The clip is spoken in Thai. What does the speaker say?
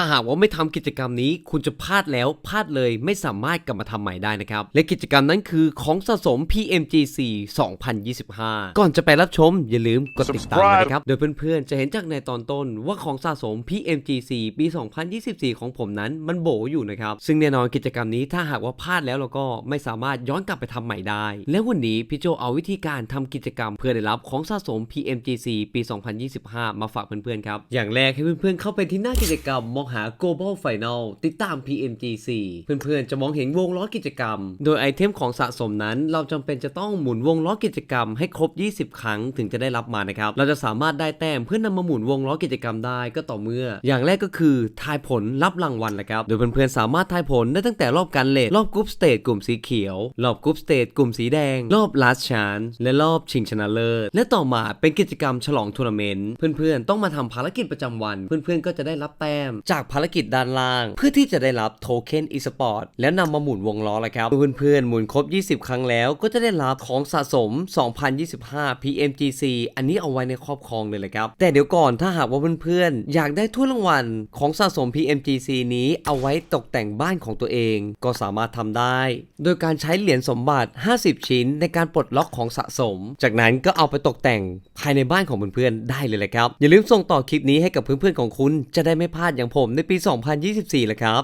ถ้าหากว่าไม่ทำกิจกรรมนี้ คุณจะพลาดแล้วพลาดเลยไม่สามารถกลับมาทำใหม่ได้นะครับ และกิจกรรมนั้นคือของสะสม PMGC 2025 ก่อนจะไปรับชมอย่าลืมกดติดตามนะครับ โดยเพื่อนๆ จะเห็นจากในตอนต้นว่าของสะสม PMGC ปี 2024 ของผมนั้นมันโบอยู่นะครับ ซึ่งแน่นอนกิจกรรมนี้ถ้าหากว่าพลาดแล้วเราก็ไม่สามารถย้อนกลับไปทำใหม่ได้ และวันนี้พี่โจเอาวิธีการทำกิจกรรมเพื่อได้รับของสะสม PMGC ปี 2025 มาฝากเพื่อนๆครับ อย่างแรกให้เพื่อนๆเข้าไปที่หน้ากิจกรรมมองหา Global Final ติดตาม PMGC เพื่อนๆ จะมองเห็นวงล้อกิจกรรม โดยไอเทมของสะสมนั้นเราจำเป็นจะต้องหมุนวงล้อกิจกรรมให้ครบ 20 ครั้งถึงจะได้รับมานะครับ เราจะสามารถได้แต้มเพื่อนำมาหมุนวงล้อกิจกรรมได้ก็ต่อเมื่อ อย่างแรกก็คือทายผลรับรางวัลแหละครับ โดยเพื่อนๆ สามารถทายผลได้ตั้งแต่รอบการเลทรอบกรุ๊ปสเตจกลุ่มสีเขียว รอบกรุ๊ปสเตจกลุ่มสีแดง รอบ last chance และรอบชิงชนะเลิศ และต่อมาเป็นกิจกรรมฉลองทัวร์นาเมนต์ เพื่อนๆ ต้องมาทำภารกิจประจำวัน เพื่อนๆ ก็จะได้รับแต้มจากากภารกิจด้านล่าง เพื่อที่จะได้รับโทเค็นอีสปอร์ตแล้วนำมาหมุนวงล้อแล้วครับเพื่อนๆหมุนครบ 20 ครั้งแล้วก็จะได้รับของสะสม 2025 PMGC อันนี้เอาไว้ในครอบครองเลยเลยครับแต่เดี๋ยวก่อนถ้าหากว่าเพื่อนๆอยากได้ถ้วยรางวัลของสะสม PMGC นี้เอาไว้ตกแต่งบ้านของตัวเอง ก็สามารถทำได้ โดยการใช้เหรียญสมบัติ 50 ชิ้น ในการปลดล็อกของสะสม จากนั้นก็เอาไปตกแต่งภายในบ้านของเพื่อนๆได้เลยแหละครับอย่าลืมส่งต่อคลิปนี้ให้กับเพื่อนๆของคุณจะได้ไม่พลาดอย่างผมในปี 2024ละครับ